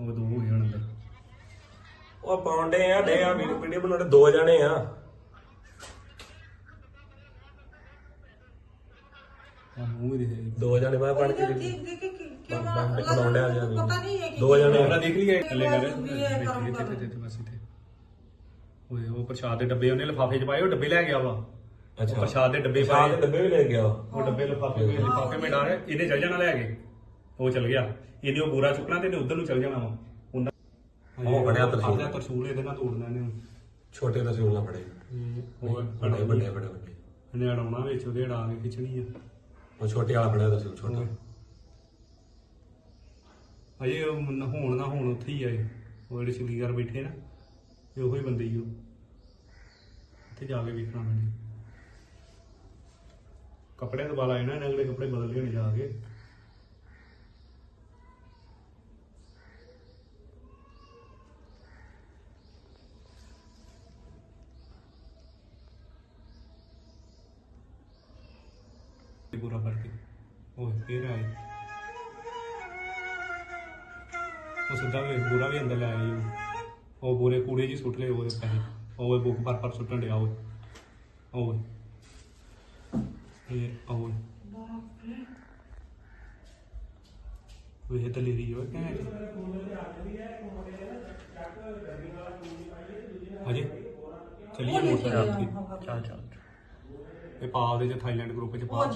ਉਹ ਦੋ ਹੋ ਗਏ ਹੁਣ ਅੰਦਰ। ਉਹ ਪਾਉਂਦੇ ਆ ਡੇ ਆ ਵੀਡੀਓ ਵੀਡੀਓ ਬਣਾਉਣੇ ਦੋ ਜਣੇ ਆ। ਆ ਮੂੰਹ ਦੋ ਜਣੇ ਮੈਂ ਬਣ ਕੇ ਦੇਖ। ਦੇਖ ਕੇ ਕਿ- ਕਿਉਂ ਬਣਾਉਂਦੇ ਆ ਜੀ ਪਤਾ ਨਹੀਂ ਹੈ ਕਿ ਦੋ ਜਣੇ ਕੈਮਰਾ ਦੇਖ ਲਈਏ ਥੱਲੇ ਕਰ ਕਰ ਇੱਥੇ ਇੱਥੇ ਬਸ ਇੱਥੇ। ਓਏ ਉਹ ਪ੍ਰਸ਼ਾਦ ਦੇ ਡੱਬੇ ਉਹਨੇ ਲਿਫਾਫੇ 'ਚ ਪਾਏ ਉਹ ਡੱਬੇ ਲੈ ਗਿਆ ਵਾ। ਪ੍ਰਸ਼ਾਦ ਦੇ ਡੱਬੇ ਪ੍ਰਸ਼ਾਦ ਪਾਏ। ਦੇ ਡੱਬੇ ਵੀ ਲੈ ਗਿਆ। ਉਹ ਡੱਬੇ ਲਿਫਾਫੇ ਵਿੱਚ ਲਿਫਾਫੇ ਵਿੱਚ ਡਾਲੇ ਇਹਨੇ ਚੱਲ ਜਾਣਾ ਲੈ ਕੇ ਉਹ ਚੱਲ ਗਿਆ। ਇਹਨੇ ਉਹ ਬੋਰਾ ਚੁੱਕਣਾ ਤੇ ਇਹਨੇ ਉਧਰ ਨੂੰ ਚੱਲ ਜਾਣਾ ਵਾ। ਉਹਨਾਂ ਉਹ ਫੜਿਆ ਤਰਸ਼ੂਲ। ਫੜਿਆ ਤਰਸ਼ੂਲ ਇਹਦੇ ਨਾਲ ਤੋੜਨਾ ਇਹਨੇ ਛੋਟੇ ਦਾ ਸਿਉਲਾ ਫੜੇ ਉਹ ਵੱਡੇ ਵੱਡੇ ਵੱਡੇ ਵੱਡੇ। ਇਹਨੇ ਅੜਾਉਣਾ ਵਿੱਚ ਉਹਦੇ ਅੜਾ ਕੇ ਖਿੱਚਣੀ ਆ। ਉਹ ਛੋਟੇ ਵਾਲਾ ਫੜਿਆ ਦਾ ਛੋਟਾ। ਅਜੇ ਉਹ ਨ- ਹੋਣ ਨਾ ਹੋਣ ਉੱਥੇ ਹੀ ਆਏ ਉਹ ਜਿਹੜੇ ਚੰਡੀਗੜ੍ਹ ਬੈਠੇ ਨਾ ਇਹ ਉਹੀ ਬੰਦੇ ਹੀ ਉਹ। ਉੱਥੇ ਜਾ ਕੇ ਵੇਖਣਾ ਮੈਨੂੰ ਕੱਪੜੇ ਤੋਂ ਬਾਲਾ ਇਹਨਾਂ ਨੇ ਅਗਲੇ ਕੱਪੜੇ ਬਦਲ ਲਿਆਣੇ ਜਾ ਕੇ। ਇਹ ਪੂਰਾ ਫੜ ਕੇ ਉਹ ਫੇਰ ਆਏ। ਉਹ ਸਿੱਧਾ ਵੀ ਬੂਰਾ ਵੀ ਅੰਦਰ ਲੈ ਆਈ ਉਹ। ਬੂਰੇ ਕੂੜੇ ਜੀ ਸੁੱਟ ਲਏ ਉਹਦੇ ਪੈਸੇ। ਉਹ ਬੁੱਕ ਪਰ ਪਰ ਸੁੱਟਣ ਡਿਆ ਉਹ। ਉਹ ਇਹ ਉਹ ਇਹ ਦਲੇਰੀ ਹੋ ਕਹਿ ਅਜੇ ਚਲਿਏ ਮੋਟਰ ਚੱਲ ਚੱਲ ਇਹ ਪਾ ਦੇ ਚ ਥਾਈਲੈਂਡ ਗਰੁੱਪ ਚ ਪਾ।